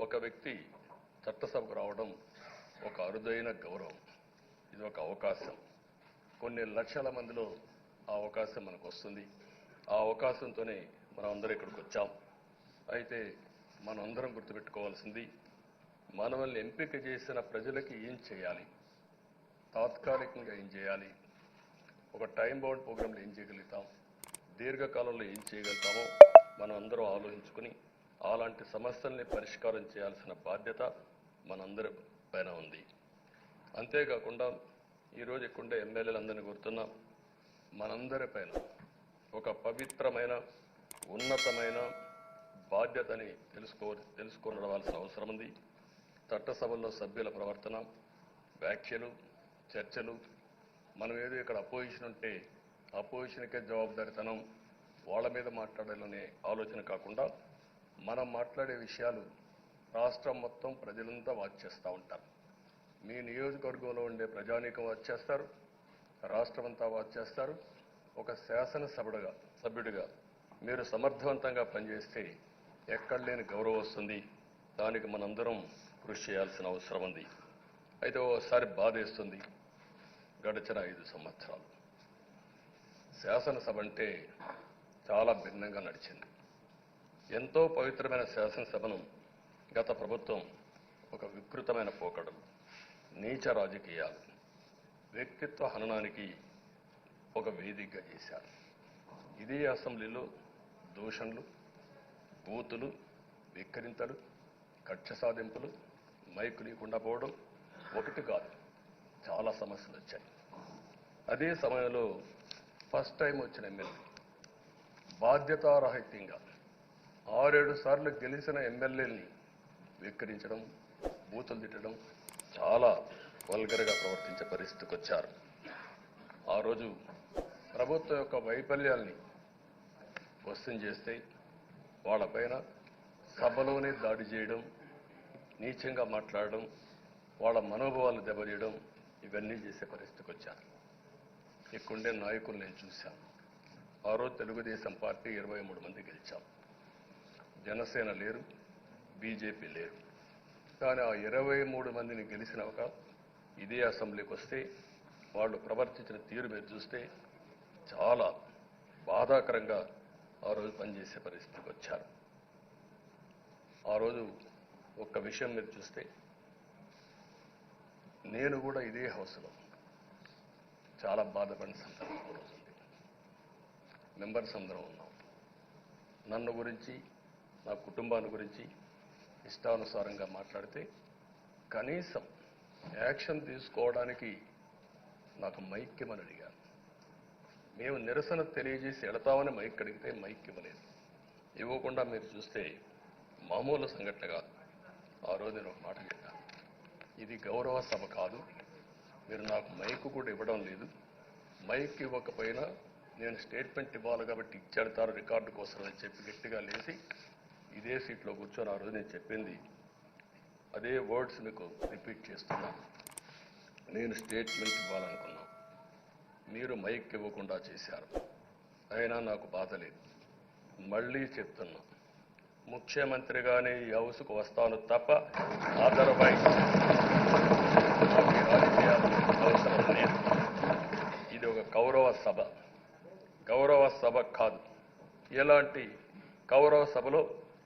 ఒక వ్యక్తి చట్టసభకు రావడం ఒక అరుదైన గౌరవం. ఇది ఒక అవకాశం. కొన్ని లక్షల మందిలో ఆ అవకాశం మనకు వస్తుంది. ఆ అవకాశంతోనే మనం అందరం ఇక్కడికి వచ్చాం. అయితే మనందరం గుర్తుపెట్టుకోవాల్సింది మనల్ని ఎంపిక చేసిన ప్రజలకి ఏం చేయాలి? తాత్కాలికంగా ఏం చేయాలి? ఒక టైం బౌండ్ ప్రోగ్రాంలో ఏం చేయగలుగుతాం? దీర్ఘకాలంలో ఏం చేయగలుగుతామో మనం అందరం ఆలోచించుకుని అలాంటి సమస్యల్ని పరిష్కారం చేయాల్సిన బాధ్యత మనందరి పైన ఉంది. అంతేకాకుండా ఈరోజు ఎక్కుండే ఎమ్మెల్యేలందరినీ గుర్తున్నా మనందరి పైన ఒక పవిత్రమైన ఉన్నతమైన బాధ్యతని తెలుసుకో తెలుసుకొనవలసిన అవసరం ఉంది. చట్టసభల్లో సభ్యుల ప్రవర్తన వ్యాఖ్యలు చర్చలు మనం ఏదో ఇక్కడ అపోజిషన్ ఉంటే అపోజిషన్కే జవాబుదారితనం వాళ్ళ మీద మాట్లాడాలనే ఆలోచన కాకుండా మనం మాట్లాడే విషయాలు రాష్ట్రం మొత్తం ప్రజలంతా వాచ్ చేస్తూ ఉంటారు. మీ నియోజకవర్గంలో ఉండే ప్రజానీకం వాచ్ చేస్తారు. రాష్ట్రం అంతా వాచ్ చేస్తారు. ఒక శాసనసభ్యుడిగా సభ్యుడిగా మీరు సమర్థవంతంగా పనిచేస్తే ఎక్కడ లేని గౌరవం వస్తుంది. దానికి మనందరం కృషి చేయాల్సిన అవసరం ఉంది. అయితే ఓసారి బాధేస్తుంది. గడిచిన ఐదు సంవత్సరాలు. శాసనసభ అంటే చాలా భిన్నంగా నడిచింది. ఎంతో పవిత్రమైన శాసనసభను గత ప్రభుత్వం ఒక వికృతమైన పోకడలు నీచ రాజకీయాలు వ్యక్తిత్వ హననానికి ఒక వేదికగా చేశారు. ఇదే అసెంబ్లీలో దూషణలు బూతులు విక్కరింతలు కక్ష సాధింపులు మైకు లేకుండా పోవడం ఒకటి కాదు చాలా సమస్యలు వచ్చాయి. అదే సమయంలో ఫస్ట్ టైం వచ్చిన ఎమ్మెల్యే బాధ్యతారాహిత్యంగా ఆరేడు సార్లు గెలిచిన ఎమ్మెల్యేని విక్కరించడం బూతులు తిట్టడం చాలా వల్గర్గా ప్రవర్తించే పరిస్థితికి వచ్చారు. ఆ రోజు ప్రభుత్వం యొక్క వైఫల్యాల్ని క్వశ్చన్ చేస్తే వాళ్ళపైన సభలోనే దాడి చేయడం నీచంగా మాట్లాడడం వాళ్ళ మనోభావాలు దెబ్బతీయడం ఇవన్నీ చేసే పరిస్థితికి వచ్చారు. ఇక్కడుండే నాయకులు నేను చూశాను. ఆ రోజు తెలుగుదేశం పార్టీ ఇరవై మూడు మంది గెలిచాం. జనసేన లేరు బీజేపీ లేరు. కానీ ఆ ఇరవై మూడు మందిని గెలిచిన ఒక ఇదే అసెంబ్లీకి వస్తే వాళ్ళు ప్రవర్తించిన తీరు మీరు చూస్తే చాలా బాధాకరంగా ఆ రోజు పనిచేసే పరిస్థితికి వచ్చారు. ఆ రోజు ఒక్క విషయం మీరు చూస్తే నేను కూడా ఇదే హౌస్లో చాలా బాధపడిన సందర్భం రోజు ఉంది. మెంబర్స్ అందరం ఉన్నాం. నన్ను గురించి నా కుటుంబాన్ని గురించి ఇష్టానుసారంగా మాట్లాడితే కనీసం యాక్షన్ తీసుకోవడానికి నాకు మైక్ ఇవ్వని అడిగాను మేము నిరసన తెలియజేసి వెళతామని మైక్ అడిగితే మైక్ ఇవ్వలేదు ఇవ్వకుండా మీరు చూస్తే మామూలు సంఘటన కాదు. ఆ రోజు నేను ఒక మాట చెప్పాను. ఇది గౌరవ సభ కాదు. మీరు నాకు మైక్ కూడా ఇవ్వడం లేదు. మైక్ ఇవ్వకపోయినా నేను స్టేట్మెంట్ ఇవ్వాలి కాబట్టి ఇచ్చేడతారు రికార్డు కోసం అని చెప్పి గట్టిగా లేచి ఇదే సీట్లో కూర్చొని ఆ రోజు నేను చెప్పింది. అదే వర్డ్స్ మీకు రిపీట్ చేస్తున్నాను. నేను స్టేట్మెంట్ ఇవ్వాలనుకున్నాను. మీరు మైక్ ఇవ్వకుండా చేశారు. అయినా నాకు బాధ లేదు. మళ్ళీ చెప్తున్నా. ముఖ్యమంత్రిగానే ఈ హౌస్కు వస్తాను తప్ప అదర్వైజ్ అవసరం లేదు ఇది ఒక గౌరవ సభ. గౌరవ సభ కాదు. ఎలాంటి గౌరవ సభలో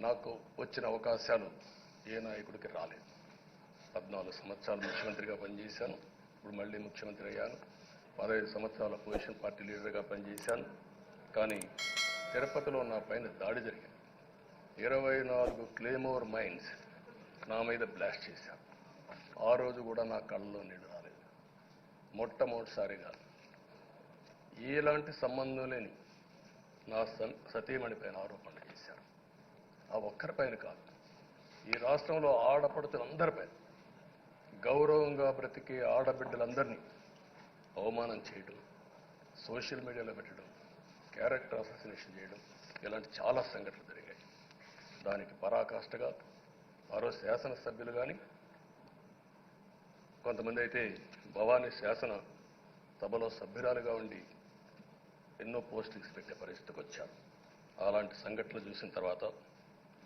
నాకు వచ్చిన అవకాశాలు ఏ నాయకుడికి రాలేదు. పద్నాలుగు సంవత్సరాలు ముఖ్యమంత్రిగా పనిచేశాను. ఇప్పుడు మళ్ళీ ముఖ్యమంత్రి అయ్యాను. పదహైదు సంవత్సరాల పొజిషన్ పార్టీ లీడర్గా పనిచేశాను. కానీ తిరుపతిలో నా పైన దాడి జరిగింది. ఇరవై నాలుగు క్లేమోర్ మైన్స్ నా మీద బ్లాస్ట్ చేశాను ఆ రోజు కూడా నా కళ్ళలో నీళ్ళు రాలేదు. మొట్టమొదటిసారిగా ఎలాంటి సంబంధం లేని నా సన్- సతీమణి పైన ఆరోపణ ఆ ఒక్కరిపైన కాదు. ఈ రాష్ట్రంలో ఆడపడుతులందరిపై గౌరవంగా బ్రతికే ఆడబిడ్డలందరినీ అవమానం చేయడం సోషల్ మీడియాలో పెట్టడం క్యారెక్టర్ అసోసినేషన్ చేయడం ఇలాంటి చాలా సంఘటనలు జరిగాయి. దానికి పరాకాష్ఠగా మరో శాసనసభ్యులు కానీ కొంతమంది అయితే భవానీ శాసన సభలో సభ్యురాలుగా ఉండి ఎన్నో పోస్టింగ్స్ పెట్టే పరిస్థితికి వచ్చారు. అలాంటి సంఘటనలు చూసిన తర్వాత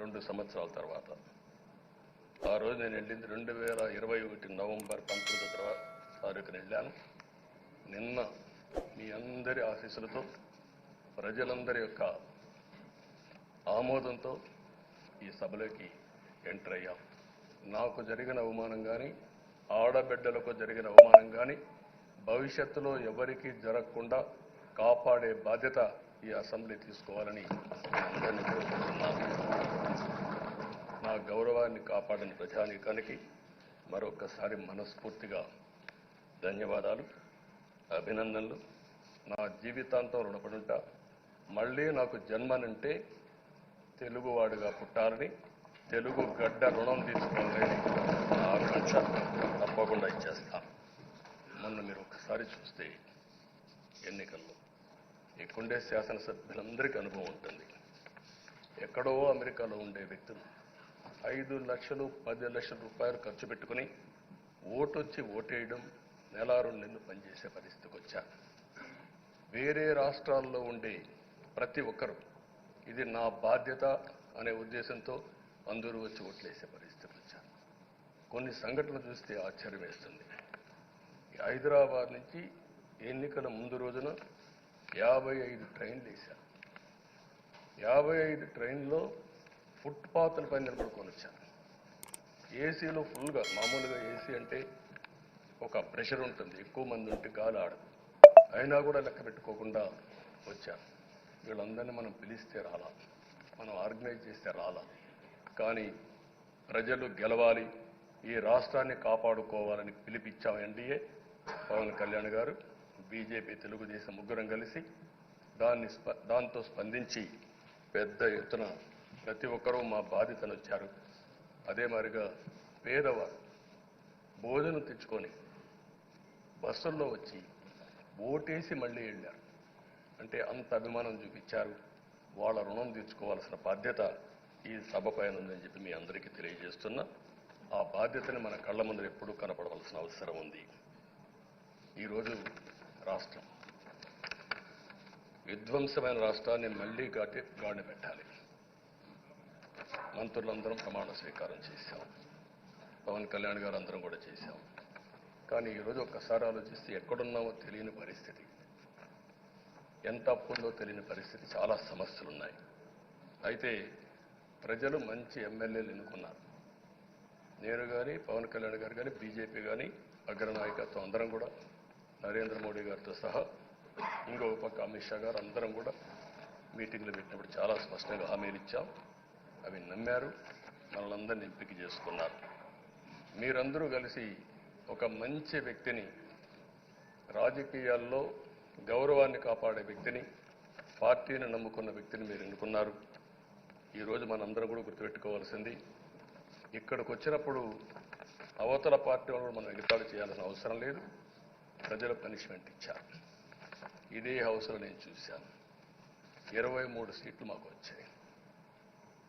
రెండు సంవత్సరాల తర్వాత. ఆ రోజు నేను వెళ్ళింది రెండు వేల ఇరవై ఒకటి నవంబర్ పంతొమ్మిదో తర్వాత తారీఖున వెళ్ళాను. నిన్న మీ అందరి ఆశీస్సులతో ప్రజలందరి యొక్క ఆమోదంతో ఈ సభలోకి ఎంటర్ అయ్యాం. నాకు జరిగిన అవమానం కానీ ఆడబిడ్డలకు జరిగిన అవమానం కానీ భవిష్యత్తులో ఎవరికీ జరగకుండా కాపాడే బాధ్యత ఈ అసెంబ్లీ తీసుకోవాలని అందరినీ కోరుకుంటున్నాను. నా గౌరవాన్ని కాపాడిన ప్రజానీకానికి మరొకసారి మనస్ఫూర్తిగా ధన్యవాదాలు అభినందనలు. నా జీవితాంతం రుణపడుంటా. మళ్ళీ నాకు జన్మనంటే తెలుగువాడుగా పుట్టాలని తెలుగు గడ్డ రుణం తీసుకోవాలని నా ఆకాంక్ష తప్పకుండా ఇచ్చేస్తాను మొన్న మీరు ఒకసారి చూస్తే ఎన్నికల్లో ఇక్కడుండే శాసనసభ్యులందరికీ అనుభవం ఉంటుంది. ఎక్కడో అమెరికాలో ఉండే వ్యక్తులు ఐదు లక్షలు పది లక్షల రూపాయలు ఖర్చు పెట్టుకుని ఓటు వచ్చి ఓటేయడం నెల రెండు నెలలు పనిచేసే పరిస్థితికి వచ్చా. వేరే రాష్ట్రాల్లో ఉండే ప్రతి ఒక్కరు ఇది నా బాధ్యత అనే ఉద్దేశంతో అందరూ వచ్చి ఓట్లేసే పరిస్థితికి వచ్చారు కొన్ని సంఘటనలు చూస్తే ఆశ్చర్యం వేస్తుంది. హైదరాబాద్ నుంచి ఎన్నికల ముందు రోజున యాభై ఐదు ట్రైన్లు వేశారు యాభై ఐదు ట్రైన్లో ఫుట్పాత్ల పైన నిలబడుకొని వచ్చాను ఏసీలో ఫుల్గా మామూలుగా ఏసీ అంటే ఒక ప్రెషర్ ఉంటుంది. ఎక్కువ మంది ఉంటే గాలి ఆడదు. అయినా కూడా లెక్క పెట్టుకోకుండా వచ్చాను. వీళ్ళందరినీ మనం పిలిస్తే రాలా. మనం ఆర్గనైజ్ చేస్తే రాలా. కానీ ప్రజలు గెలవాలి ఈ రాష్ట్రాన్ని కాపాడుకోవాలని పిలిపించాం ఎన్డీఏ పవన్ కళ్యాణ్ గారు బీజేపీ తెలుగుదేశం ముగ్గురం కలిసి దాన్ని స్ప దాంతో స్పందించి పెద్ద ఎత్తున ప్రతి ఒక్కరూ మా బాధ్యతను వచ్చారు. అదే మాదిరిగా పేదవారు భోజనం తెచ్చుకొని బస్సుల్లో వచ్చి ఓటేసి మళ్ళీ వెళ్ళారు. అంటే అంత అభిమానం చూపించారు. వాళ్ళ రుణం తీర్చుకోవాల్సిన బాధ్యత ఈ సభ పైన ఉందని చెప్పి మీ అందరికీ తెలియజేస్తున్నా. ఆ బాధ్యతని మన కళ్ళ ముందు ఎప్పుడూ కనపడవలసిన అవసరం ఉంది. ఈరోజు రాష్ట్రం విధ్వంసమైన రాష్ట్రాన్ని మళ్ళీ గాటి గాడి పెట్టాలి. మంత్రులందరం ప్రమాణ స్వీకారం చేశాం. పవన్ కళ్యాణ్ గారు అందరం కూడా చేశాం. కానీ ఈరోజు ఒక్కసారి ఆలోచిస్తే ఎక్కడున్నామో తెలియని పరిస్థితి. ఎంత అప్పుందో తెలియని పరిస్థితి. చాలా సమస్యలు ఉన్నాయి అయితే ప్రజలు మంచి ఎమ్మెల్యేలు ఎన్నుకున్నారు. నేను కానీ పవన్ కళ్యాణ్ గారు కానీ బీజేపీ కానీ అగ్రనాయకత్వం అందరం కూడా నరేంద్ర మోడీ గారితో సహా ఇంకొక పక్క అమిత్ షా గారు అందరం కూడా మీటింగ్లు పెట్టినప్పుడు చాలా స్పష్టంగా హామీలు ఇచ్చాం. అవి నమ్మారు మనలందరినీ ఎంపిక చేసుకున్నారు. మీరందరూ కలిసి ఒక మంచి వ్యక్తిని రాజకీయాల్లో గౌరవాన్ని కాపాడే వ్యక్తిని పార్టీని నమ్ముకున్న వ్యక్తిని మీరు ఎన్నుకున్నారు. ఈరోజు మనందరం కూడా గుర్తుపెట్టుకోవాల్సింది ఇక్కడికి వచ్చినప్పుడు అవతల పార్టీ వాళ్ళు మనం ఎగతాళి చేయాల్సిన అవసరం లేదు. ప్రజల పనిష్మెంట్ ఇచ్చారు. ఇదే హౌస్లో నేను చూశాను. ఇరవై మూడు సీట్లు మాకు వచ్చాయి.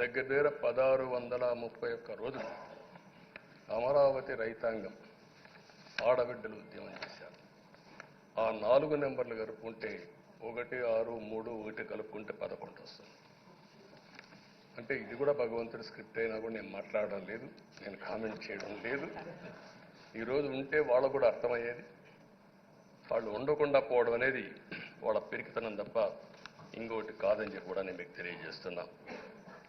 దగ్గర దగ్గర పదహారు వందల ముప్పై ఒక్క రోజులు అమరావతి రైతాంగం ఆడబిడ్డలు ఉద్యమం చేశారు. ఆ నాలుగు నెంబర్లు కలుపుకుంటే ఒకటి ఆరు మూడు ఒకటి కలుపుకుంటే పదకొండు వస్తుంది. అంటే ఇది కూడా భగవంతుడి స్క్రిప్ట్ అయినా కూడా నేను మాట్లాడడం లేదు నేను కామెంట్ చేయడం లేదు. ఈరోజు ఉంటే వాళ్ళకు కూడా అర్థమయ్యేది. వాళ్ళు ఉండకుండా పోవడం అనేది వాళ్ళ పిరికితనం తప్ప ఇంకోటి కాదని చెప్పి కూడా నేను మీకు తెలియజేస్తున్నాను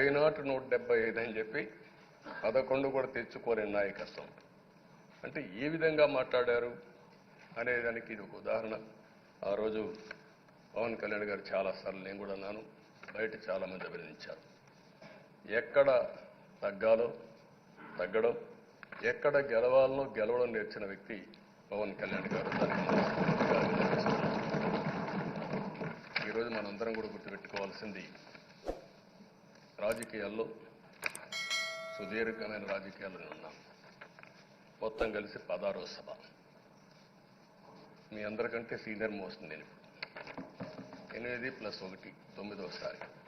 వైనాట్ నూట డెబ్బై ఐదు అని చెప్పి పదకొండు కూడా తెచ్చుకోని నాయకత్వం. అంటే ఏ విధంగా మాట్లాడారు అనేదానికి ఇది ఒక ఉదాహరణ. ఆ రోజు పవన్ కళ్యాణ్ గారు చాలాసార్లు నేను కూడా అన్నాను బయట చాలామంది అభినందించారు. ఎక్కడ తగ్గాలో తగ్గడం ఎక్కడ గెలవాలనో గెలవడం నేర్చిన వ్యక్తి పవన్ కళ్యాణ్ గారు. ఈరోజు మనందరం కూడా గుర్తుపెట్టుకోవాల్సింది రాజకీయాల్లో సుదీర్ఘమైన రాజకీయాల్లో ఉన్నాం. మొత్తం కలిసి పదారో సభ. మీ అందరికంటే సీనియర్ మోస్ట్ నేను. ఎనిమిది ప్లస్ ఒకటి తొమ్మిదోసారి.